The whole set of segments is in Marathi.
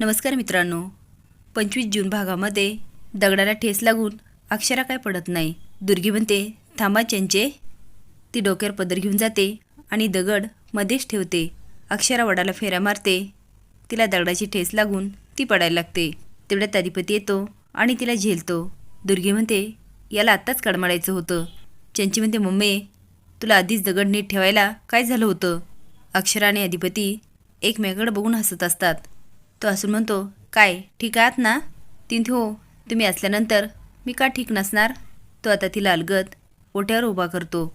नमस्कार मित्रांनो. पंचवीस जून भागामध्ये दगडाला ठेस लागून अक्षरा काय पडत नाही. दुर्गी म्हणते थांबा चंचे. ती डोक्यावर पदर घेऊन जाते आणि दगड मध्येच ठेवते. अक्षरा वडाला फेऱ्या मारते. तिला दगडाची ठेस लागून ती पडायला लागते. तेवढ्यात अधिपती येतो आणि तिला झेलतो. दुर्गी म्हणते याला आत्ताच कडमाडायचं होतं. चंची म्हणते मम्मी तुला आधीच दगड नीट ठेवायला काय झालं होतं? अक्षरा आणि अधिपती एकमेकाकडे बघून हसत असतात. तो हसून म्हणतो काय ठीक आहात ना? तीन हो. तुम्ही असल्यानंतर मी का ठीक नसणार? तो आता तिला अलगत ओट्यावर उभा करतो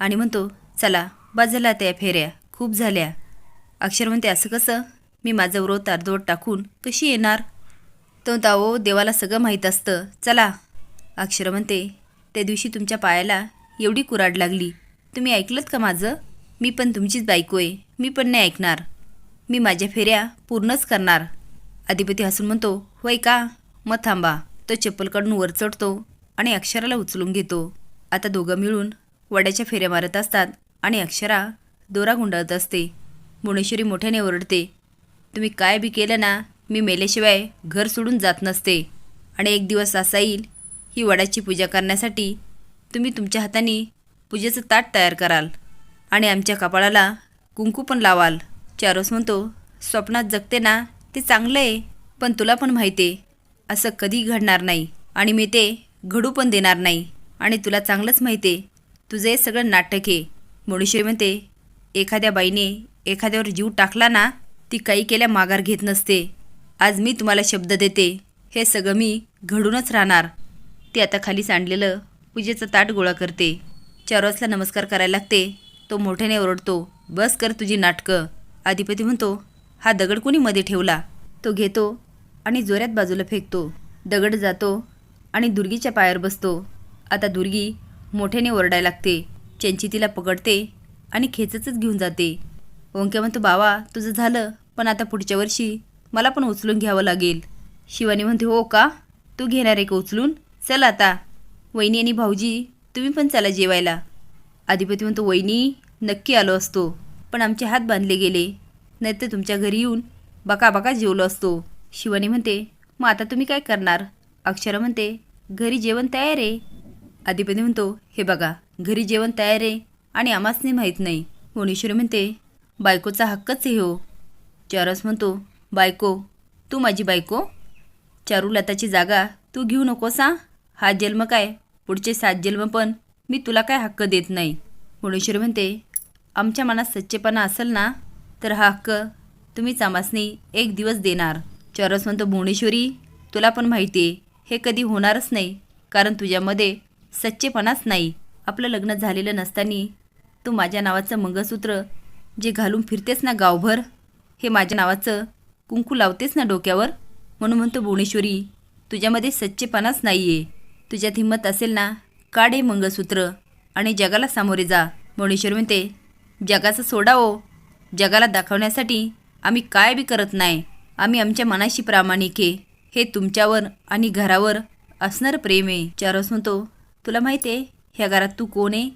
आणि म्हणतो चला बस झाला त्या फेऱ्या. खूप झाल्या. अक्षर म्हणते असं कसं? मी माझं व्रत अर्धवट टाकून कशी येणार? तो ताओ देवाला सगळं माहीत असतं. चला. अक्षर म्हणते त्या दिवशी तुमच्या पायाला एवढी कुराड लागली. तुम्ही ऐकलंत का माझं? मी पण तुमचीच बायको आहे. मी पण नाही ऐकणार. मी माझ्या फेऱ्या पूर्णच करणार. अधिपती हसून म्हणतो होय का? मग थांबा. तो चप्पल काढून वर चढतो आणि अक्षराला उचलून घेतो. आता दोघं मिळून वड्याच्या फेऱ्या मारत असतात आणि अक्षरा दोरा गुंडाळत असते. मुणेश्वरी मोठ्याने ओरडते तुम्ही काय बी केलं ना मी मेल्याशिवाय घर सोडून जात नसते. आणि एक दिवस असा येईल ही वडाची पूजा करण्यासाठी तुम्ही तुमच्या हाताने पूजेचं ताट तयार कराल आणि आमच्या कपाळाला कुंकू पण लावाल. चारोस म्हणतो स्वप्नात जगते ना ते चांगलं आहे पण तुला पण माहिती आहे असं कधी घडणार नाही आणि मी ते घडू पण देणार नाही आणि तुला चांगलंच माहिती आहे. तुझं हे सगळं नाटक आहे. मुळेश्वरी म्हणते एखाद्या बाईने एखाद्यावर जीव टाकला ना ती काही केल्या माघार घेत नसते. आज मी तुम्हाला शब्द देते हे सगळं मी घडूनच राहणार. ती आता खाली सांडलेलं पूजेचं ताट गोळा करते. चारोसला नमस्कार करायला लागते. तो मोठ्याने ओरडतो बस कर तुझी नाटकं. अधिपती म्हणतो हा दगड कोणी मध्ये ठेवला? तो घेतो आणि जोऱ्यात बाजूला फेकतो. दगड जातो आणि दुर्गीच्या पायावर बसतो. आता दुर्गी मोठ्याने ओरडायला लागते. चंची तिला पकडते आणि खेचतच घेऊन जाते. ओंक्या म्हणतो बावा तुझं झालं. पण आता पुढच्या वर्षी मला पण उचलून घ्यावं लागेल. शिवानी म्हणते हो का? तू घेणार आहे का उचलून? चल आता. वहिनी आणि भाऊजी तुम्ही पण चला जेवायला. अधिपती म्हणतो वहिनी नक्की आलो असतो. पण आमचे हात बांधले गेले. नाहीतर तुमच्या घरी येऊन बका बका जेवलो असतो. शिवानी म्हणते मग आता तुम्ही काय करणार? अक्षरा म्हणते घरी जेवण तयार आहे. अधिपती म्हणतो हे बघा घरी जेवण तयार आहे आणि आम्हासनी माहीत नाही. कोणेश्वरी म्हणते बायकोचा हक्कच आहे हो. चारस म्हणतो बायको तू माझी बायको? चारुलताची जागा तू घेऊ नकोस हा? हा जन्म काय? पुढचे सात जन्म पण मी तुला काय हक्क देत नाही. कोणेश्वरी म्हणते आमच्या मनात सच्चेपणा असेल ना तर हा हक्क तुम्ही चामासनी एक दिवस देणार. चरस म्हणतो भुवनेश्वरी तुला पण माहिती आहे हे कधी होणारच नाही कारण तुझ्यामध्ये सच्चेपणाच नाही. आपलं लग्न झालेलं नसताना तू माझ्या नावाचं मंगळसूत्र जे घालून फिरतेस ना गावभर हे माझ्या नावाचं कुंकू लावतेस ना डोक्यावर? म्हणून म्हणतो भुवनेश्वरी तुझ्यामध्ये सच्चेपणाच नाही आहे तुझ्यात हिंमत असेल ना काढ हे मंगळसूत्र आणि जगाला सामोरे जा. भुवनेश्वरी म्हणते जगाचं सोडा जगाला दाखवण्यासाठी आम्ही काय बी करत नाही. आम्ही आमच्या मनाशी प्रामाणिक आहे. हे तुमच्यावर आणि घरावर असणारं प्रेम आहे. चारस म्हणतो तुला माहिती आहे ह्या घरात तू कोण आहे?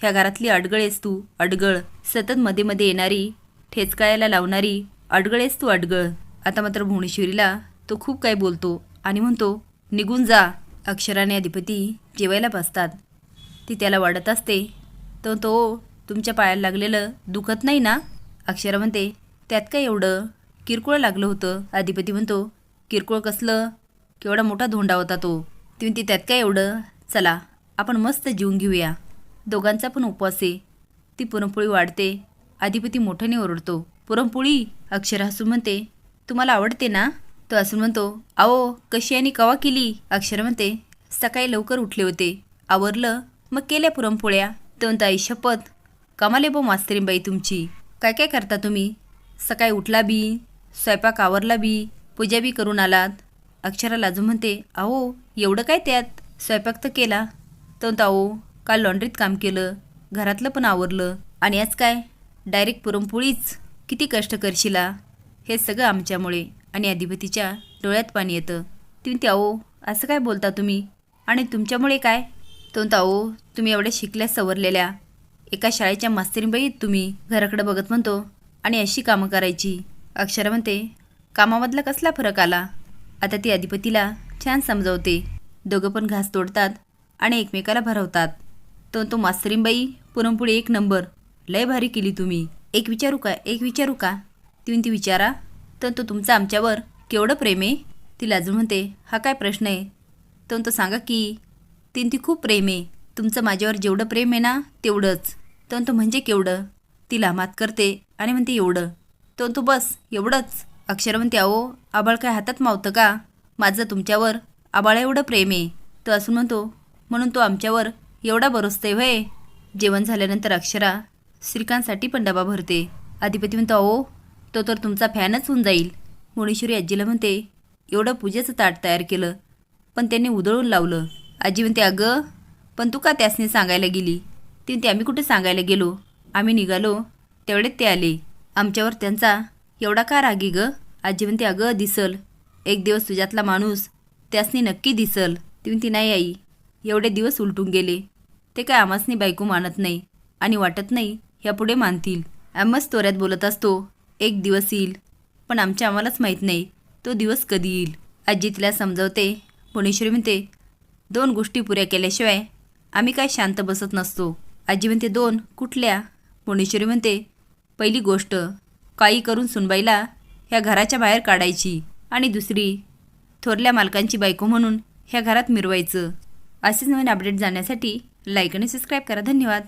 ह्या घरातली अडगळ आहेस तू अडगळ. सतत मध्ये मध्ये येणारी ठेचकायला लावणारी अडगळ आहेस तू अडगळ. आता मात्र भुवनेश्वरीला तो खूप काही बोलतो आणि म्हणतो निघून जा. अक्षराने अधिपती जेवायला बसतात. ती त्याला वाढत असते. तर तो तुमच्या पायाला लागलेलं दुखत नाही ना? अक्षरा म्हणते त्यात काय एवढं? किरकोळ लागलं होतं. अधिपती म्हणतो किरकोळ कसलं? केवढा मोठा धोंडा होता तो. ती म्हणते त्यात काय एवढं? चला आपण मस्त जीवन घेऊया. दोघांचा पण उपवास आहे. ती पुरणपोळी वाढते. अधिपती मोठ्याने ओरडतो पुरणपोळी? अक्षरा हसून म्हणते तुम्हाला आवडते ना? तो हसून म्हणतो आओ कशी आणि कवा केली? अक्षर म्हणते सकाळी लवकर उठले होते. आवरलं? मग केल्या पुरणपोळ्या? तो म्हणतो आई शपथ. कमाले बो मास्तरीबाई तुमची. काय काय करता तुम्ही? सकाळी उठला बी स्वयंपाक आवरला बी पूजा बी करून आलात. अक्षरा लाजू म्हणते अहो एवढं काय त्यात? स्वयंपाक तर केला. तो म्हणतो अहो काल लॉन्ड्रीत काम केलं घरातलं पण आवरलं. आणि आज काय? डायरेक्ट पुरणपोळीच. किती कष्ट करशिला. हे सगळं आमच्यामुळे आणि अधिपतीच्या डोळ्यात पाणी येतं. तुम्ही त्याओ असं काय बोलता तुम्ही? आणि तुमच्यामुळे काय? तो ताओ तुम्ही एवढ्या शिकल्या सवरलेल्या. एका शाळेच्या मास्तरीबाई तुम्ही घराकडे बघत म्हणतो आणि अशी कामं करायची. अक्षरा म्हणते कामामधला कसला फरक आला? आता ती अधिपतीला छान समजवते. दोघं पण घास तोडतात आणि एकमेकाला भरवतात. तो तो मास्तरींबाई पुरणपोळी एक नंबर. लय भारी केली तुम्ही. एक विचारू का? एक विचारू का? ती ती विचारा. तर तो तुमचं आमच्यावर केवढं प्रेम आहे? ती लाजून म्हणते हा काय प्रश्न आहे? तर तो सांगा की तीन ती खूप प्रेम आहे. तुमचं माझ्यावर जेवढं प्रेम आहे ना तेवढंच. तंतु म्हणजे केवढं? तिला मात करते आणि म्हणते एवढं. तंतू बस एवढंच. अक्षर म्हणते अहो आबाळ काय हातात मावतं का? माझं तुमच्यावर आबाळा एवढं प्रेम आहे. तो असून म्हणतो म्हणून तो आमच्यावर एवढा बरोसते व्हय? जेवण झाल्यानंतर अक्षरा श्रीकांतसाठी पण डबा भरते. अधिपती म्हणतो अहो तो तर तुमचा फॅनच होऊन जाईल. मुणेश्वरी आजीला म्हणते एवढं पूजेचं ताट तयार केलं पण त्यांनी उधळून लावलं. आजी म्हणते अगं पण तू का त्यासने सांगायला गेली? ती ते आम्ही कुठे सांगायला गेलो? आम्ही निघालो. तेवढेच ते आले. आमच्यावर त्यांचा एवढा का रागी ग? आजी म्हणते अगं दिसल. एक दिवस तुझ्यातला माणूस त्यासनी नक्की दिसल. ती म्हणती नाही आई. एवढे दिवस उलटून गेले. ते काय आमासनी बायको मानत नाही आणि वाटत नाही ह्यापुढे मानतील. आम्हाच तोऱ्यात बोलत असतो एक दिवस येईल. पण आमच्या आम्हालाच माहीत नाही तो दिवस कधी येईल. आजी तिला समजवते. पुणेश्वरी म्हणते दोन गोष्टी पुऱ्या केल्याशिवाय आम्ही काय शांत बसत नसतो. आजी म्हणते दोन कुठल्या? पुणेश्वरी म्हणते पहिली गोष्ट काही करून सुनबाईला ह्या घराच्या बाहेर काढायची आणि दुसरी थोरल्या मालकांची बायको म्हणून ह्या घरात मिरवायचं. असेच नवीन अपडेट जाण्यासाठी लाईक आणि सबस्क्राईब करा. धन्यवाद.